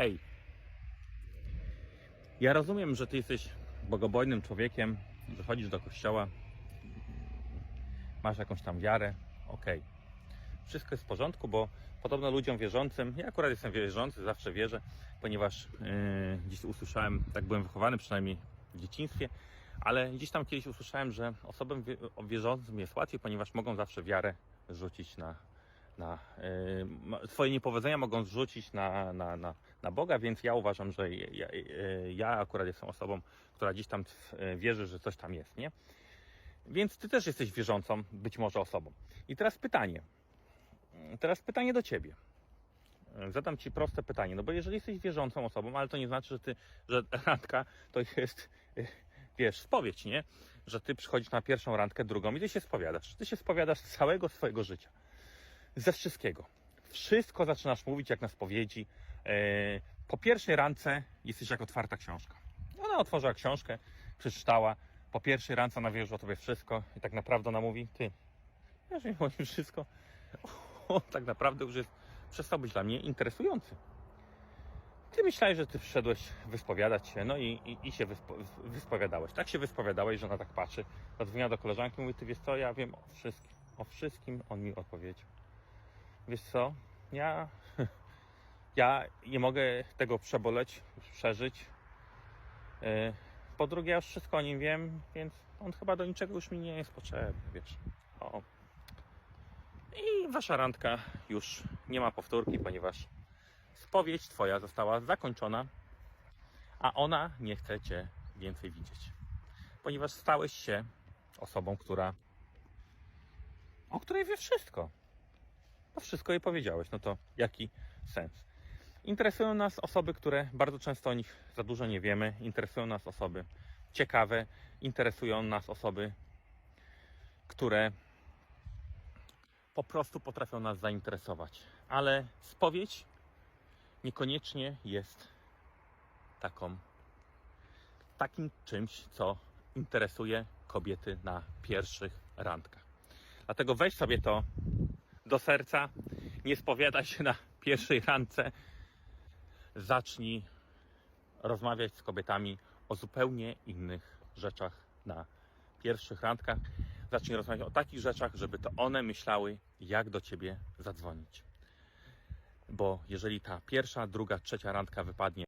Hej, ja rozumiem, że ty jesteś bogobojnym człowiekiem, że chodzisz do kościoła, masz jakąś tam wiarę, okej. Wszystko jest w porządku, bo podobno ludziom wierzącym, ja akurat jestem wierzący, zawsze wierzę, ponieważ yy, usłyszałem, tak byłem wychowany przynajmniej w dzieciństwie, ale gdzieś tam kiedyś usłyszałem, że osobom wie- wierzącym jest łatwiej, ponieważ mogą zawsze wiarę rzucić na, na swoje niepowodzenia mogą zrzucić na, na, na, na Boga, więc ja uważam, że ja, ja akurat jestem osobą, która gdzieś tam wierzy, że coś tam jest, nie? Więc ty też jesteś wierzącą, być może osobą. I teraz pytanie. Teraz pytanie do ciebie. Zadam ci proste pytanie, no bo jeżeli jesteś wierzącą osobą, ale to nie znaczy, że ty, że randka to jest, wiesz, spowiedź, nie? Że ty przychodzisz na pierwszą randkę, drugą i ty się spowiadasz. Ty się spowiadasz całego swojego życia. Ze wszystkiego. Wszystko zaczynasz mówić jak na spowiedzi. Yy, Po pierwszej randce jesteś jak otwarta książka. Ona otworzyła książkę, przeczytała. Po pierwszej randce ona wie już o tobie wszystko i tak naprawdę ona mówi, ty, wiesz mi o wszystko. O, tak naprawdę już jest, przestał być dla mnie interesujący. Ty myślałeś, że ty przyszedłeś wyspowiadać się, no i, i, i się wyspo, wyspowiadałeś. Tak się wyspowiadałeś, że ona tak patrzy, zadzwoniła do koleżanki i mówi, ty wiesz co, ja wiem o wszystkim. O wszystkim on mi odpowiedział. Wiesz co, ja, ja nie mogę tego przeboleć, przeżyć. Yy, Po drugie, ja już wszystko o nim wiem, więc on chyba do niczego już mi nie jest potrzebny, wiesz. O. I wasza randka już nie ma powtórki, ponieważ spowiedź twoja została zakończona, a ona nie chce cię więcej widzieć. Ponieważ stałeś się osobą, która o której wie wszystko. Wszystko jej powiedziałeś, no to jaki sens? Interesują nas osoby, które bardzo często o nich za dużo nie wiemy. Interesują nas osoby ciekawe, interesują nas osoby, które po prostu potrafią nas zainteresować. Ale spowiedź niekoniecznie jest taką, takim czymś, co interesuje kobiety na pierwszych randkach. Dlatego weź sobie to do serca, nie spowiadaj się na pierwszej randce, zacznij rozmawiać z kobietami o zupełnie innych rzeczach na pierwszych randkach. Zacznij rozmawiać o takich rzeczach, żeby to one myślały, jak do ciebie zadzwonić. Bo jeżeli ta pierwsza, druga, trzecia randka wypadnie